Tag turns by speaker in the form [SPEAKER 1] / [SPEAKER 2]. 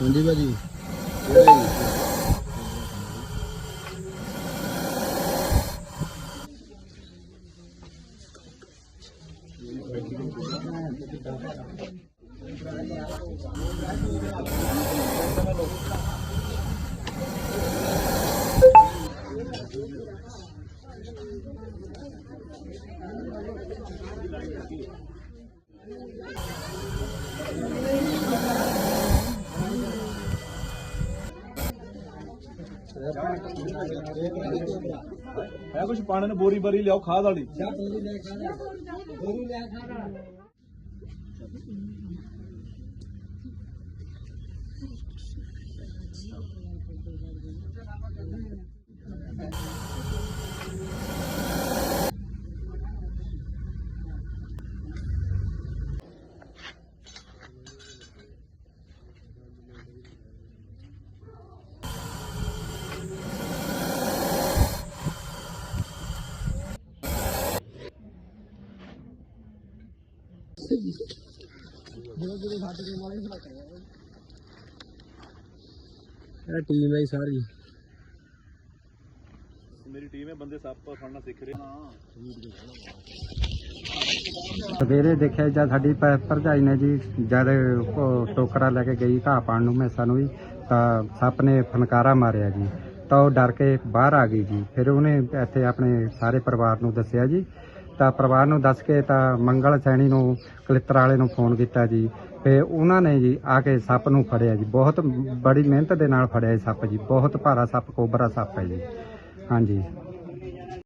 [SPEAKER 1] ਹਾਂਜੀ ਭਾਜੀ
[SPEAKER 2] ਹੈ ਕੁਛ ਪਾਣੀ ਨੂੰ ਬੋਰੀ ਬਰੀ ਲਿਆਓ ਖਾਦ ਵਾਲੀ
[SPEAKER 1] ਇਹ ਟੀਮ ਹੈ ਸਾਰੀ।
[SPEAKER 2] ਮੇਰੀ ਟੀਮ ਹੈ ਬੰਦੇ ਸੱਪ ਫੜਨਾ ਸਿੱਖ ਰਹੇ।
[SPEAKER 3] ਸਵੇਰੇ ਦੇਖਿਆ ਜਦ ਸਾਡੀ ਭੈ- ਭਰਜਾਈ ਨੇ ਜੀ ਜਦ ਉਹ ਟੋਕਰਾ ਲੈ ਕੇ ਗਈ ਘਾਹ ਪਾਣ ਨੂੰ ਮੈਸਾਂ ਨੂੰ ਜੀ ਤਾਂ ਸੱਪ ਨੇ ਫਨਕਾਰਾ ਮਾਰਿਆ ਜੀ। ਤਾਂ ਉਹ ਡਰ ਕੇ ਬਾਹਰ ਆ ਗਈ ਜੀ। ਫਿਰ ਉਹਨੇ ਇੱਥੇ ਆਪਣੇ ਸਾਰੇ ਪਰਿਵਾਰ ਨੂੰ ਦੱਸਿਆ ਜੀ ਤਾਂ ਪਰਿਵਾਰ ਨੂੰ ਦੱਸ ਕੇ ਤਾਂ ਮੰਗਲ ਸੈਣੀ ਨੂੰ, ਕਲਿੱਤਰ ਵਾਲੇ ਨੂੰ ਫੋਨ ਕੀਤਾ ਜੀ। ਤੇ ਉਹਨਾਂ ਨੇ ਜੀ ਆ ਕੇ ਸੱਪ ਨੂੰ ਫੜਿਆ ਜੀ। ਬਹੁਤ ਬੜੀ ਮਿਹਨਤ ਦੇ ਨਾਲ ਫੜਿਆ ਇਹ ਸੱਪ ਜੀ। ਬਹੁਤ ਭਾਰਾ ਸੱਪ, ਕੋਬਰਾ ਸੱਪ ਹੈ ਜੀ। ਹਾਂਜੀ।